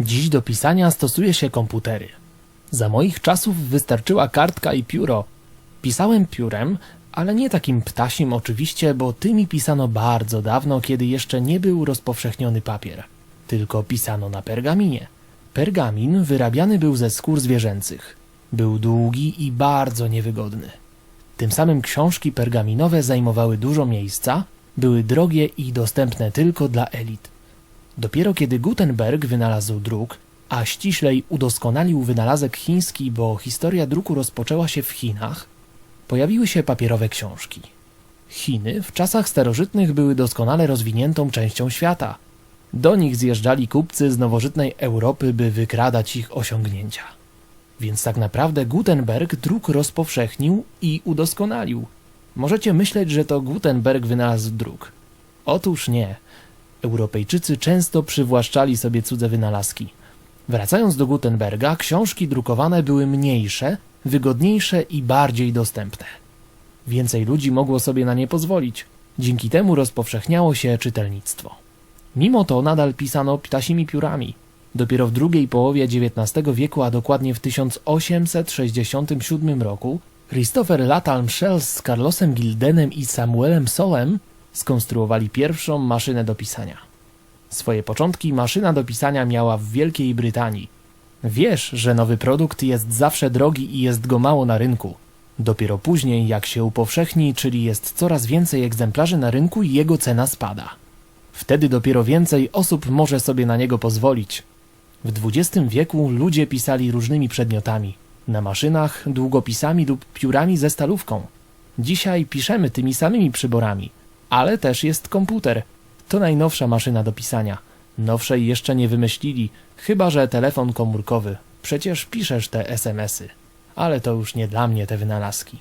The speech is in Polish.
Dziś do pisania stosuje się komputery. Za moich czasów wystarczyła kartka i pióro. Pisałem piórem, ale nie takim ptasim oczywiście, bo tymi pisano bardzo dawno, kiedy jeszcze nie był rozpowszechniony papier. Tylko pisano na pergaminie. Pergamin wyrabiany był ze skór zwierzęcych. Był długi i bardzo niewygodny. Tym samym książki pergaminowe zajmowały dużo miejsca, były drogie i dostępne tylko dla elit. Dopiero kiedy Gutenberg wynalazł druk, a ściślej udoskonalił wynalazek chiński, bo historia druku rozpoczęła się w Chinach, pojawiły się papierowe książki. Chiny w czasach starożytnych były doskonale rozwiniętą częścią świata. Do nich zjeżdżali kupcy z nowożytnej Europy, by wykradać ich osiągnięcia. Więc tak naprawdę Gutenberg druk rozpowszechnił i udoskonalił. Możecie myśleć, że to Gutenberg wynalazł druk. Otóż nie. Europejczycy często przywłaszczali sobie cudze wynalazki. Wracając do Gutenberga, książki drukowane były mniejsze, wygodniejsze i bardziej dostępne. Więcej ludzi mogło sobie na nie pozwolić. Dzięki temu rozpowszechniało się czytelnictwo. Mimo to nadal pisano ptasimi piórami. Dopiero w drugiej połowie XIX wieku, a dokładnie w 1867 roku, Christopher Latham Shells z Carlosem Gildenem i Samuelem Solem skonstruowali pierwszą maszynę do pisania. Swoje początki maszyna do pisania miała w Wielkiej Brytanii. Wiesz, że nowy produkt jest zawsze drogi i jest go mało na rynku. Dopiero później, jak się upowszechni, czyli jest coraz więcej egzemplarzy na rynku, jego cena spada. Wtedy dopiero więcej osób może sobie na niego pozwolić. W XX wieku ludzie pisali różnymi przedmiotami. Na maszynach, długopisami lub piórami ze stalówką. Dzisiaj piszemy tymi samymi przyborami, ale też jest komputer. To najnowsza maszyna do pisania. Nowszej jeszcze nie wymyślili, chyba że telefon komórkowy. Przecież piszesz te SMS-y. Ale to już nie dla mnie te wynalazki.